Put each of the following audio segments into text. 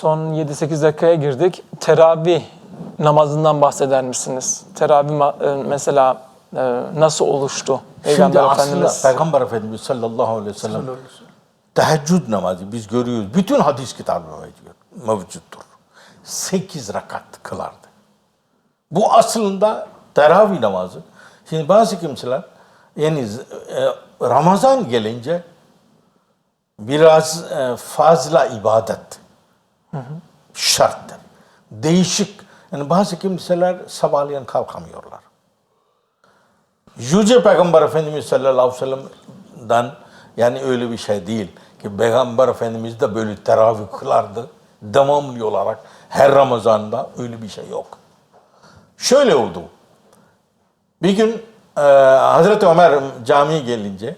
son 7-8 dakikaya girdik. Teravih namazından bahseder misiniz? Teravih e, mesela e, nasıl oluştu? Şimdi Peygamber aslında Efendimiz Peygamber Efendimiz sallallahu aleyhi ve sellem teheccüd namazı biz görüyoruz. Bütün hadis kitabı mevcuttur. Sekiz rakat kılardı. Bu aslında teravih namazı. Şimdi bazı kimseler yani e, Ramazan gelince biraz fazla ibadet şarttır. Değişik. Yani bazı kimseler sabahleyin kalkamıyorlar. Yüce Peygamber Efendimiz sallallahu aleyhi ve sellem'den yani öyle bir şey değil ki Peygamber Efendimiz de böyle teravih kılardı. Devamlı olarak her Ramazan'da öyle bir şey yok. Şöyle oldu. Bir gün e, Hazreti Ömer camiye gelince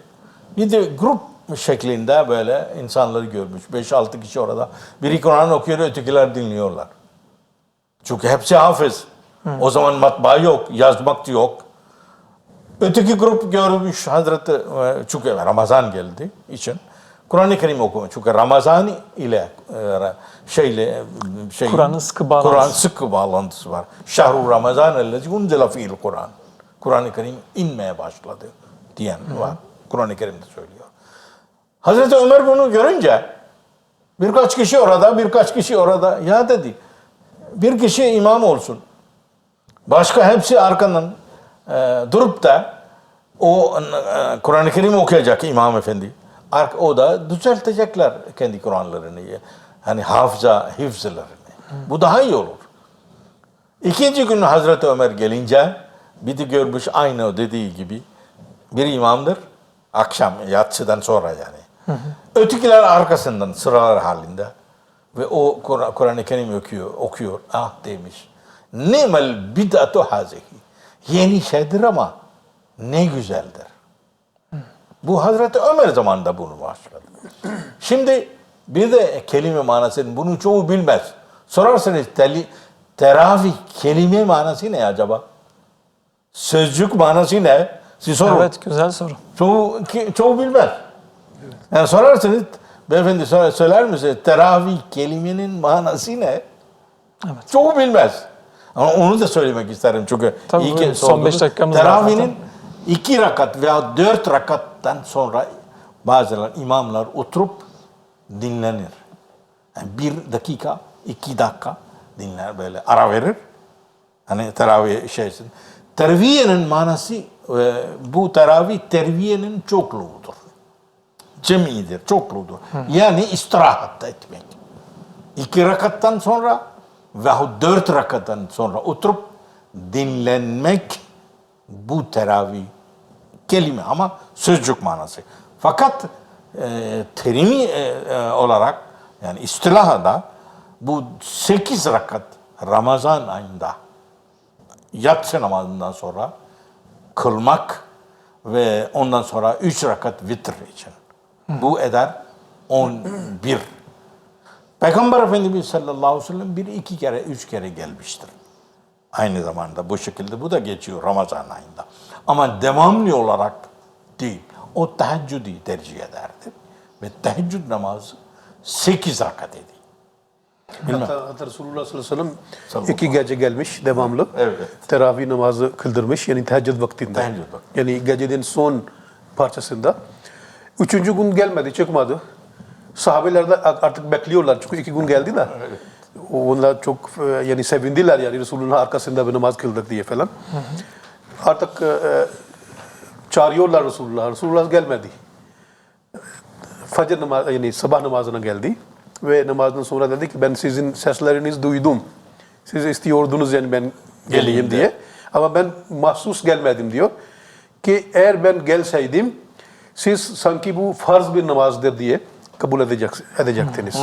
bir de grup şeklinde böyle insanları görmüş. 5-6 kişi orada. Biri Kur'an okuyor, ötekiler dinliyorlar. Çünkü hepsi hafız. O zaman matbaa yok, yazmak da yok. Öteki grup görmüş Hazreti e, çünkü Ramazan geldi için Kur'an-ı Kerim okuma. Çünkü Ramazan ile e, şeyle e, şey Kur'an'ın sıkı bağlantısı. Kur'an sıkı bağlantısı var. Şahru Ramazan ellezi unzila fi'l Kur'an. Kur'an-ı Kerim inmeye başladı diyen var. Kur'an-ı Kerim'de söylüyor. Hazreti Ömer bunu görünce birkaç kişi orada, birkaç kişi orada ya dedi. Bir kişi imam olsun. Başka hepsi arkandan e, durup da o e, Kur'an-ı Kerim okuyacak İmam Efendi. Ark, o da düzeltecekler kendi Kur'anlarını. Hani hafıza, hifzlerini. Bu daha iyi olur. İkinci gün Hazreti Ömer gelince bir de görmüş aynı dediği gibi bir imamdır. Akşam yatsıdan sonra yani. Ötekiler arkasından sıralar halinde. Ve o Kur- Kur'an-ı Kerim okuyor, okuyor. Ah demiş. Nemel bid'atu hazihi. Yeni şeydir ama ne güzeldir. Bu Hazreti Ömer zamanında bunu başladı. Şimdi bir de kelime manasını bunu çoğu bilmez. Sorarsanız teli, teravih kelime manası ne acaba? Sözcük manası ne? Siz sorun. Evet güzel soru. Çoğu, çoğu bilmez. Yani sorarsanız beyefendi söyler misiniz? Teravih kelimenin manası ne? Evet. Çoğu bilmez. Ama onu da söylemek isterim çünkü Tabii, iyi ki Son sordunuz. beş dakikamız var Teravih'in iki rakat veya dört rakattan sonra bazılar imamlar oturup dinlenir. Yani bir dakika, iki dakika dinler böyle ara verir. Hani teravih şeysin. Terviyenin manası e, bu teravih terviyenin çokluğudur. Cemidir, çokluğudur. Yani istirahat etmek. İki rakattan sonra veyahut dört rakattan sonra oturup dinlenmek bu teravih kelime ama sözcük manası. Fakat e, terimi e, e, olarak yani istilahada bu sekiz rakat Ramazan ayında yatsı namazından sonra kılmak ve ondan sonra üç rakat vitr için. Bu eder 11. Peygamber Efendimiz sallallahu aleyhi ve sellem bir iki kere, üç kere gelmiştir. Aynı zamanda bu şekilde bu da geçiyor Ramazan ayında. Ama devamlı olarak değil. O teheccüdü tercih ederdi. Ve teheccüd namazı sekiz rakat. Bilmem. Hatta, hatta Resulullah sallallahu aleyhi ve sellem iki gece gelmiş devamlı. Evet. Teravih namazı kıldırmış yani teheccüd vaktinde. Teheccüd vakti. Yani gecenin son parçasında. Üçüncü gün gelmedi, çıkmadı. Sahabeler de artık bekliyorlar çünkü iki gün geldi de. Onlar çok e, yani sevindiler yani Resulullah'ın arkasında bir namaz kıldık diye falan. Artık e, e, çağırıyorlar Resulullah. Resulullah gelmedi. Facir namazı yani sabah namazına geldi ve namazdan sonra dedi ki ben sizin seslerinizi duydum. Siz istiyordunuz yani ben geleyim diye. Ama ben mahsus gelmedim diyor. Ki eğer ben gelseydim siz sanki bu farz bir namazdır diye kabul edecek, edecektiniz.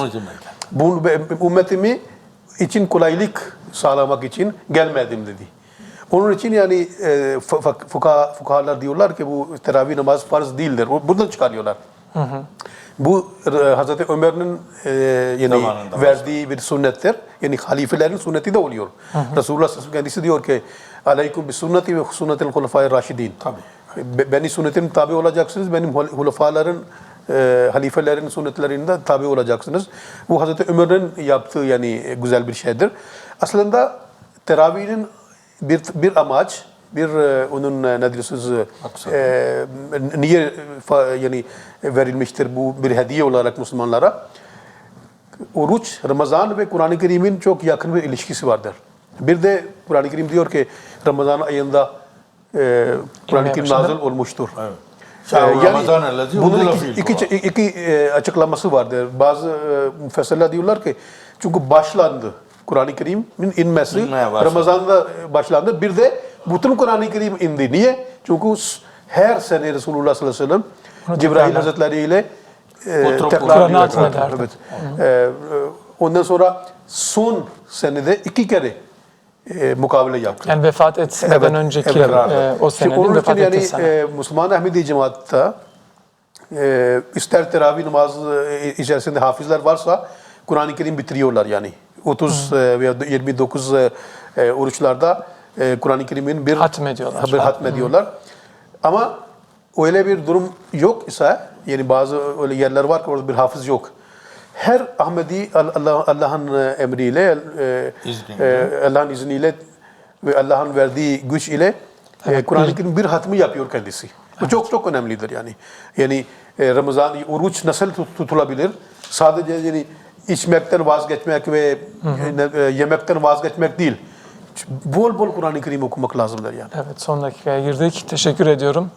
Bu ümmetimi için kolaylık sağlamak için gelmedim dedi. Onun için yani e, fuka, fuka, fukahalar diyorlar ki bu teravih namazı farz değildir. Buradan çıkarıyorlar. Bu e, Hazreti Ömer'in e, yani Zamanında verdiği bir sünnettir. Yani halifelerin sünneti de oluyor. Resulullah kendisi diyor ki Aleyküm bi sünneti ve sünnetil hulefai raşidin. Tabii. Be- Beni sünnetimin tabi olacaksınız. Benim hul- hulefaların e, halifelerin sünnetlerinde tabi olacaksınız. Bu Hazreti Ömer'in yaptığı yani güzel bir şeydir. Aslında teravihinin bir bir amaç, bir e, onun e, ne diyorsunuz e, niye fa- yani verilmiştir bu bir hediye olarak Müslümanlara? Oruç, Ramazan ve Kur'an-ı Kerim'in çok yakın bir ilişkisi vardır. Bir de Kur'an-ı Kerim diyor ki Ramazan ayında e, Kur'an-ı Kerim nazil olmuştur. Evet. Ee, ellezî bunun iki, fîhil iki, iki, e, açıklaması vardır. Bazı e, müfessirler diyorlar ki çünkü başlandı. Kur'an-ı Kerim'in inmesi. Ramazan'da e, başlandı. Bir de bütün Kur'an-ı Kerim indi. Niye? Çünkü her sene Resulullah sallallahu aleyhi ve sellem Cebrail tekrarlar. Hazretleri ile e, tekrar. Evet. E, e, ondan sonra son senede iki kere e, mukabele yaptı. Yani vefat etmeden Evet, önceki evet. e, o senenin vefat yani sene. e, Müslüman Ahmedi cemaatta e, ister teravih namazı e, içerisinde hafizler varsa Kur'an-ı Kerim bitiriyorlar yani. 30 e, veya 29 e, e, oruçlarda e, Kur'an-ı Kerim'in bir Hatmediyorlar. bir hatmediyorlar. Ama öyle bir durum yok ise yani bazı öyle yerler var ki orada bir hafız yok. Her Ahmedi Al- Allah- Allah'ın e, emriyle, e, e, Allah'ın izniyle ve Allah'ın verdiği güç ile e, Kur'an-ı Kerim bir hatmi yapıyor kendisi. Bu çok çok önemlidir yani. Yani Ramazan oruç nasıl tut- tutulabilir? Sadece yani içmekten vazgeçmek ve e, yemekten vazgeçmek değil. Bol bol Kur'an-ı Kerim okumak lazımdır yani. Evet son dakikaya girdik. Teşekkür ediyorum.